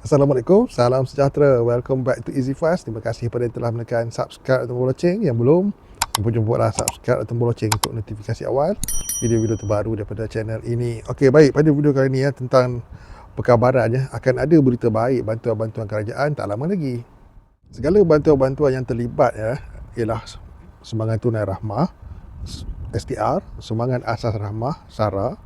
Assalamualaikum, salam sejahtera. Welcome back to Easy Fast. Terima kasih kepada yang telah menekan subscribe atau loceng. Yang belum, jemput-jemputlah subscribe atau loceng untuk notifikasi awal video-video terbaru daripada channel ini. Okey, baik. Pada video kali ini ya, tentang perkabaran ya, akan ada berita baik bantuan-bantuan kerajaan tak lama lagi. Segala bantuan-bantuan yang terlibat ya, ialah sumbangan tunai rahmah, STR, sumbangan asas rahmah, SARA,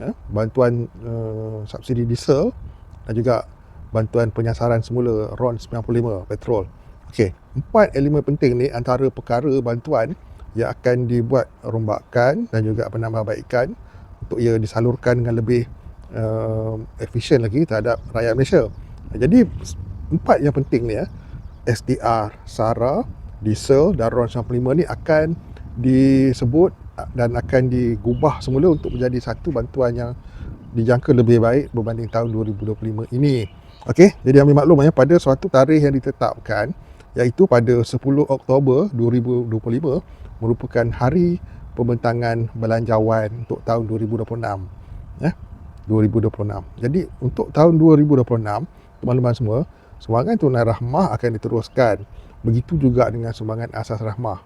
ya, bantuan uh, subsidi diesel dan juga bantuan penyasaran semula RON 95 petrol. Okey, empat elemen penting ni antara perkara bantuan yang akan dibuat rombakan dan juga penambahbaikan untuk ia disalurkan dengan lebih uh, efisien lagi terhadap rakyat Malaysia. Jadi empat yang penting ni ya, SDR, SARA, diesel dan RON 95 ni akan disebut dan akan digubah semula untuk menjadi satu bantuan yang dijangka lebih baik berbanding tahun 2025 ini. Okey, jadi ambil maklum ya pada suatu tarikh yang ditetapkan iaitu pada 10 Oktober 2025 merupakan hari pembentangan belanjawan untuk tahun 2026 ya. 2026. Jadi untuk tahun 2026 teman-teman semua sumbangan tunai rahmah akan diteruskan. Begitu juga dengan sumbangan asas rahmah.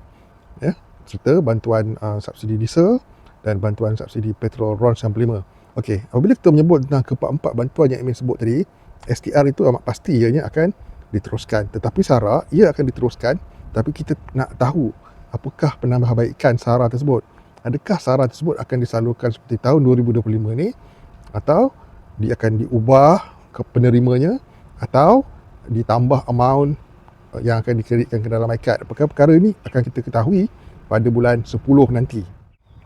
Ya, serta bantuan uh, subsidi diesel dan bantuan subsidi petrol RON 95. Okey, apabila kita menyebut tentang keempat-empat bantuan yang Emin sebut tadi, STR itu amat pasti ianya akan diteruskan. Tetapi SARA, ia akan diteruskan tapi kita nak tahu apakah penambahbaikan SARA tersebut. Adakah SARA tersebut akan disalurkan seperti tahun 2025 ni atau dia akan diubah ke penerimanya atau ditambah amount yang akan dikreditkan ke dalam ICAD. Apakah perkara ini akan kita ketahui pada bulan 10 nanti.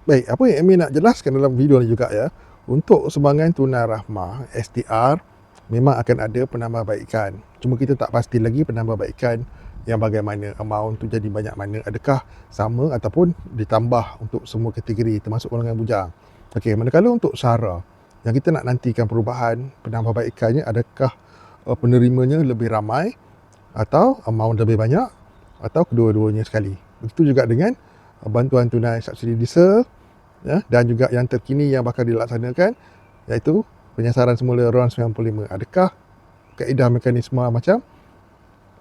Baik, apa yang Amin nak jelaskan dalam video ni juga ya, untuk sumbangan tunai rahmah STR memang akan ada penambahbaikan. Cuma kita tak pasti lagi penambahbaikan yang bagaimana amount tu jadi banyak mana adakah sama ataupun ditambah untuk semua kategori termasuk golongan bujang. Okey, manakala untuk SARA yang kita nak nantikan perubahan penambahbaikannya adakah uh, penerimanya lebih ramai atau amount lebih banyak atau kedua-duanya sekali. Begitu juga dengan uh, bantuan tunai subsidi diesel ya dan juga yang terkini yang bakal dilaksanakan iaitu penyasaran semula RON 95. Adakah kaedah mekanisme macam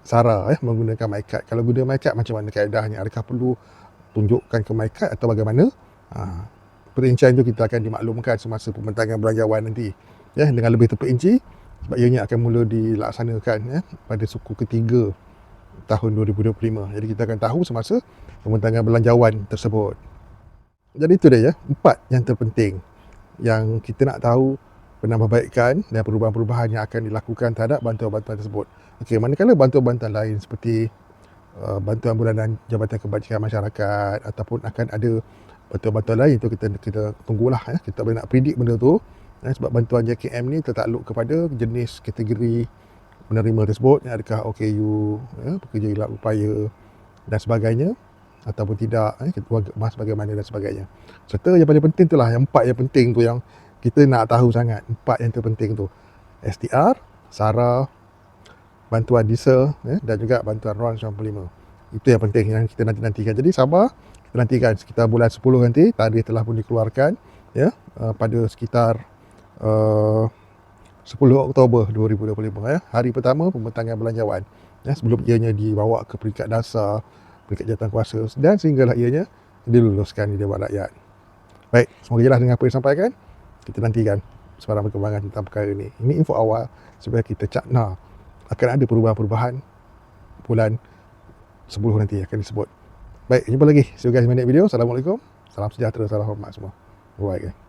SARA eh, menggunakan MyCard? Kalau guna MyCard macam mana kaedahnya? Adakah perlu tunjukkan ke MyCard atau bagaimana? Ha, perincian itu kita akan dimaklumkan semasa pembentangan belanjawan nanti. Ya, dengan lebih terperinci sebab ianya akan mula dilaksanakan ya, pada suku ketiga tahun 2025. Jadi kita akan tahu semasa pembentangan belanjawan tersebut. Jadi itu dia ya, empat yang terpenting yang kita nak tahu penambahbaikan dan perubahan-perubahan yang akan dilakukan terhadap bantuan-bantuan tersebut. Okey, manakala bantuan-bantuan lain seperti uh, bantuan bulanan Jabatan Kebajikan Masyarakat ataupun akan ada bantuan-bantuan lain itu kita kita tunggulah ya. Kita boleh nak predict benda tu ya, sebab bantuan JKM ni tertakluk kepada jenis kategori penerima tersebut yang adakah OKU ya, pekerja ilak upaya dan sebagainya ataupun tidak ya, mas bagaimana dan sebagainya. Serta yang paling penting itulah yang empat yang penting tu yang kita nak tahu sangat empat yang terpenting tu. STR, SARA, bantuan diesel ya, dan juga bantuan RON 95 itu yang penting yang kita nanti nantikan. Jadi sabar kita nantikan sekitar bulan 10 nanti tarikh telah pun dikeluarkan ya uh, pada sekitar uh, 10 Oktober 2025 ya. Hari pertama pembentangan belanjawan ya sebelum ianya dibawa ke peringkat dasar peringkat jawatan kuasa dan sehinggalah ianya diluluskan di Dewan Rakyat. Baik semoga jelas dengan apa yang disampaikan kita nantikan sebarang perkembangan tentang perkara ini. Ini info awal supaya kita cakna akan ada perubahan-perubahan bulan 10 nanti akan disebut. Baik, jumpa lagi. See you guys in my next video. Assalamualaikum. Salam sejahtera, salam hormat semua. Bye guys.